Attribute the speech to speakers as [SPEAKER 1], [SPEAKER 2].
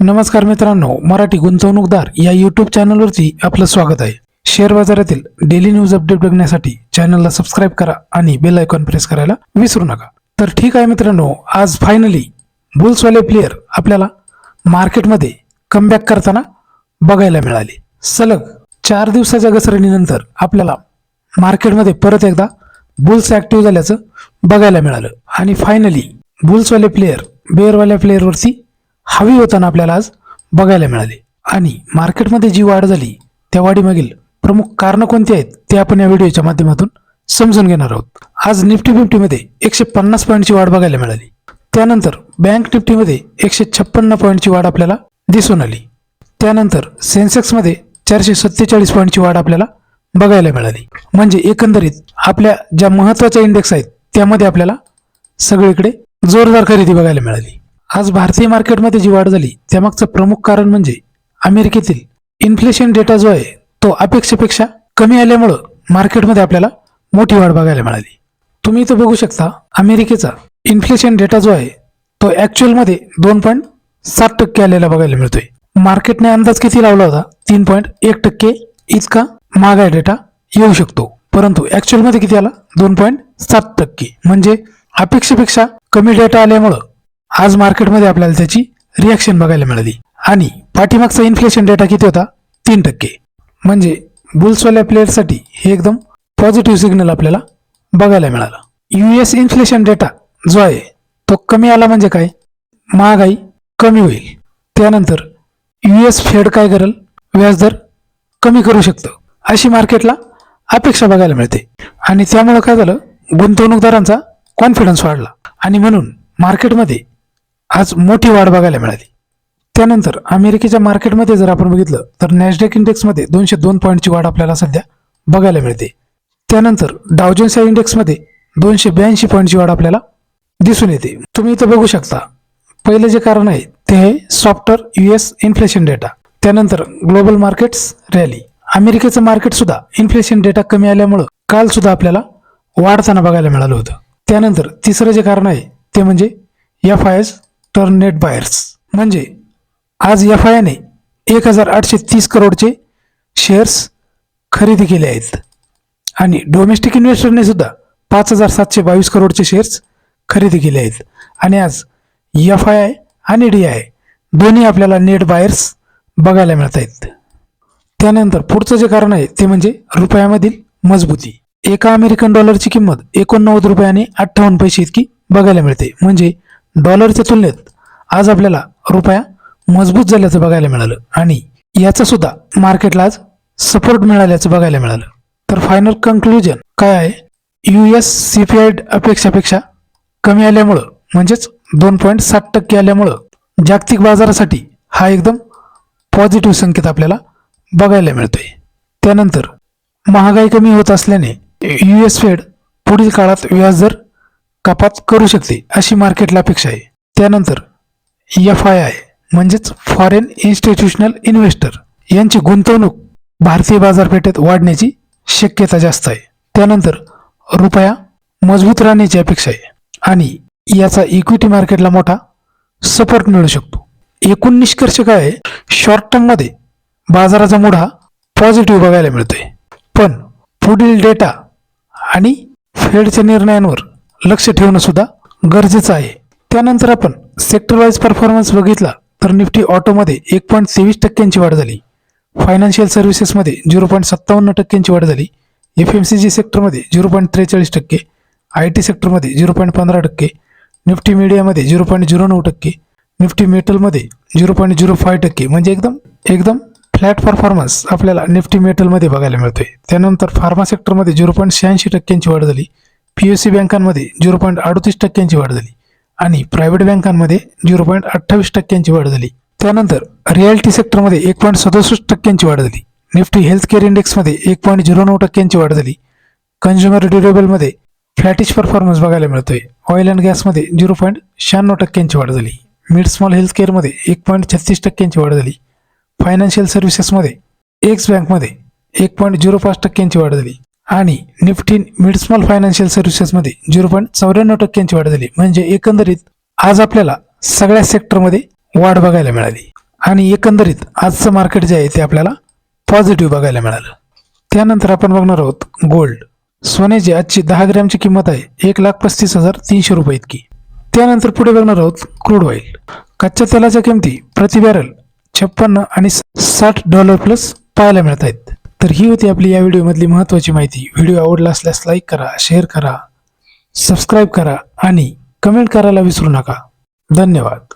[SPEAKER 1] नमस्कार मित्रांनो मराठी गुंतवणूकदार या यूट्यूब चॅनलवरती आपलं स्वागत आहे. शेअर बाजारातील डेली न्यूज अपडेट बघण्यासाठी चॅनलला सबस्क्राईब करा आणि बेल आयकॉन प्रेस करायला विसरू नका. तर ठीक आहे मित्रांनो आज फायनली बुल्सवाले प्लेयर आपल्याला मार्केटमध्ये कमबॅक करताना बघायला मिळाले. सलग चार दिवसाच्या घसरणीनंतर आपल्याला मार्केटमध्ये परत एकदा बुल्स ॲक्टिव्ह झाल्याचं बघायला मिळालं. आणि फायनली बुल्सवाले प्लेयर बेअरवाल्या प्लेयरवरती हवी होताना आपल्याला आज बघायला मिळाली. आणि मार्केटमध्ये जी वाढ झाली त्या वाढीमागील प्रमुख कारणं कोणती आहेत ते आपण या व्हिडिओच्या माध्यमातून समजून घेणार आहोत. आज निफ्टी फिफ्टीमध्ये एकशे पन्नास पॉईंटची वाढ बघायला मिळाली. त्यानंतर बँक निफ्टीमध्ये एकशे छप्पन्न पॉईंटची वाढ आपल्याला दिसून आली. त्यानंतर सेन्सेक्समध्ये चारशे सत्तेचाळीस पॉईंटची वाढ आपल्याला बघायला मिळाली. म्हणजे एकंदरीत आपल्या ज्या महत्त्वाच्या इंडेक्स आहेत त्यामध्ये आपल्याला सगळीकडे जोरदार खरेदी बघायला मिळाली. आज भारतीय मार्केटमध्ये जी वाढ झाली त्यामागचं प्रमुख कारण म्हणजे अमेरिकेतील इन्फ्लेशन डेटा जो आहे तो अपेक्षेपेक्षा कमी आल्यामुळं मार्केटमध्ये आपल्याला मोठी वाढ बघायला मिळाली. तुम्ही इथं बघू शकता अमेरिकेचा इन्फ्लेशन डेटा जो आहे तो ॲक्च्युअलमध्ये दोन पॉईंट सात टक्के आलेला बघायला मिळतोय. मार्केटने अंदाज किती लावला होता? तीन पॉईंट एक टक्के इतका महागाई डेटा येऊ शकतो. परंतु ॲक्च्युअलमध्ये किती आला? दोन पॉईंट सात टक्के. म्हणजे अपेक्षेपेक्षा कमी डेटा आल्यामुळं आज मार्केटमध्ये आपल्याला त्याची रिॲक्शन बघायला मिळाली. आणि पाठीमागचा इन्फ्लेशन डेटा किती होता? तीन टक्के. म्हणजे बुल्सवाल्या प्लेयरसाठी हे एकदम पॉझिटिव्ह सिग्नल आपल्याला बघायला मिळाला. यू एस इन्फ्लेशन डेटा जो आहे तो कमी आला म्हणजे काय? महागाई कमी होईल. त्यानंतर यू एस फेड काय करेल? व्याजदर कमी करू शकतं. अशी मार्केटला अपेक्षा बघायला मिळते. आणि त्यामुळं काय झालं? गुंतवणूकदारांचा कॉन्फिडन्स वाढला. आणि म्हणून मार्केटमध्ये आज मोठी वाढ बघायला मिळाली. त्यानंतर अमेरिकेच्या मार्केटमध्ये जर आपण बघितलं तर नॅशडेक इंडेक्समध्ये दोनशे दोन पॉईंटची वाढ आपल्याला सध्या बघायला मिळते. त्यानंतर डावजन्स या इंडेक्समध्ये दोनशे ब्याऐंशी पॉईंटची वाढ आपल्याला दिसून येते. तुम्ही इथं बघू शकता पहिलं जे कारण आहे ते आहे software U S inflation data. त्यानंतर ग्लोबल मार्केट्स रॅली. अमेरिकेचं मार्केट सुद्धा इन्फ्लेशन डेटा कमी आल्यामुळं काल सुद्धा आपल्याला वाढताना बघायला मिळालं होतं. त्यानंतर तिसरं जे कारण आहे ते म्हणजे F I S turn net buyers. म्हणजे आज एफ आय आयने एक हजार आठशे तीस करोडचे शेअर्स खरेदी केले आहेत. आणि डोमेस्टिक इन्व्हेस्टरने सुद्धा पाच हजार सातशे बावीस करोडचे शेअर्स खरेदी केले आहेत. आणि आज एफ आय आय आणि डी आय दोन्ही आपल्याला नेट बायर्स बघायला मिळत आहेत. त्यानंतर पुढचं जे कारण आहे ते म्हणजे रुपयामधील मजबूती. एका अमेरिकन डॉलरची किंमत एकोणनव्वद रुपयाने अठ्ठावन्न पैसे इतकी बघायला मिळते. म्हणजे डॉलरच्या तुलनेत आज आपल्याला रुपया मजबूत झाल्याचं बघायला मिळालं. आणि याचा सुद्धा मार्केटला आज सपोर्ट मिळाल्याचं बघायला मिळालं. तर फायनल कन्क्लुजन काय आहे? U S C P I अपेक्षापेक्षा कमी आल्यामुळं म्हणजेच दोन पॉईंट सात टक्के आल्यामुळं जागतिक बाजारासाठी हा एकदम पॉझिटिव्ह संकेत आपल्याला बघायला मिळतोय. त्यानंतर महागाई कमी होत असल्याने यू एस फेड पुढील काळात व्याजदर कपात करू शकते अशी मार्केटला अपेक्षा आहे. त्यानंतर एफ आय आय म्हणजेच फॉरेन इन्स्टिट्यूशनल इन्व्हेस्टर यांची गुंतवणूक भारतीय बाजारपेठेत वाढण्याची शक्यता जास्त आहे. त्यानंतर रुपया मजबूत राहण्याची अपेक्षा आहे आणि याचा इक्विटी मार्केटला मोठा सपोर्ट मिळू शकतो. एकूण निष्कर्ष काय आहे? शॉर्ट टर्ममध्ये बाजाराचा मूड पॉझिटिव्ह बघायला मिळतोय. पण पुढील डेटा आणि फेडच्या निर्णयांवर लक्ष ठेवणं सुद्धा गरजेचं आहे. त्यानंतर आपण सेक्टर वाईज परफॉर्मन्स बघितला तर निफ्टी ऑटोमध्ये एक पॉईंट तेवीस टक्क्यांची वाढ झाली. फायनान्शियल सर्व्हिसेसमध्ये झिरो पॉईंट सत्तावन्न टक्क्यांची वाढ झाली. एफ एम सी जी सेक्टरमध्ये झिरो पॉईंट त्रेचाळीस टक्के आय टी सेक्टरमध्ये झिरो पॉईंट पंधरा टक्के निफ्टी मीडियामध्ये झिरो पॉईंट झिरो नऊ टक्के निफ्टी मेटलमध्ये झिरो पॉईंट झिरो फाय टक्के म्हणजे एकदम एकदम फ्लॅट परफॉर्मन्स आपल्याला निफ्टी मेटलमध्ये बघायला मिळतोय. त्यानंतर फार्मा सेक्टरमध्ये झिरो पॉईंट शहाऐंशी टक्क्यांची वाढ झाली. पी एस सी बँकांमध्ये झिरो पॉईंट अडतीस टक्क्यांची वाढ झाली आणि प्रायव्हेट बँकांमध्ये झिरो पॉईंट अठ्ठावीस टक्क्यांची वाढ झाली. त्यानंतर रिअल्टी सेक्टरमध्ये एक पॉईंट सदुसष्ट टक्क्यांची वाढ झाली. निफ्टी हेल्थ केअर इंडेक्समध्ये एक पॉईंट झिरो नऊ टक्क्यांची वाढ झाली. कन्झ्युमर ड्युरेबलमध्ये फ्लॅटिश परफॉर्मन्स बघायला मिळतोय. ऑइल अँड गॅसमध्ये झिरो पॉईंट शहाण्णव टक्क्यांची वाढ झाली. मिड स्मॉल हेल्थ केअरमध्ये एक पॉईंट छत्तीस टक्क्यांची वाढ झाली. फायनान्शियल सर्व्हिसेसमध्ये एक्स बँकमध्ये एक पॉईंट झिरो पाच टक्क्यांची वाढ झाली. आणि निफ्टी मिड स्मॉल फायनान्शियल सर्व्हिसेसमध्ये झिरो पॉईंट चौऱ्याण्णव टक्क्यांची वाढ झाली. म्हणजे एकंदरीत आज आपल्याला सगळ्या सेक्टरमध्ये वाढ बघायला मिळाली. आणि एकंदरीत आजचं मार्केट जे आहे ते आपल्याला पॉझिटिव्ह बघायला मिळालं. त्यानंतर आपण बघणार आहोत गोल्ड सोन्याची आजची दहा ग्रॅमची किंमत आहे एक लाख पस्तीस हजार तीनशे रुपये इतकी. त्यानंतर पुढे बघणार आहोत क्रूड ऑइल कच्च्या तेलाच्या किमती प्रति बॅरल छप्पन्न आणि साठ डॉलर प्लस पाहायला मिळत आहेत तर ही होती आपली या व्हिडिओमधली महत्त्वाची माहिती. व्हिडिओ आवडला असल्यास लाईक करा शेअर करा सबस्क्राईब करा आणि कमेंट करायला विसरू नका. धन्यवाद.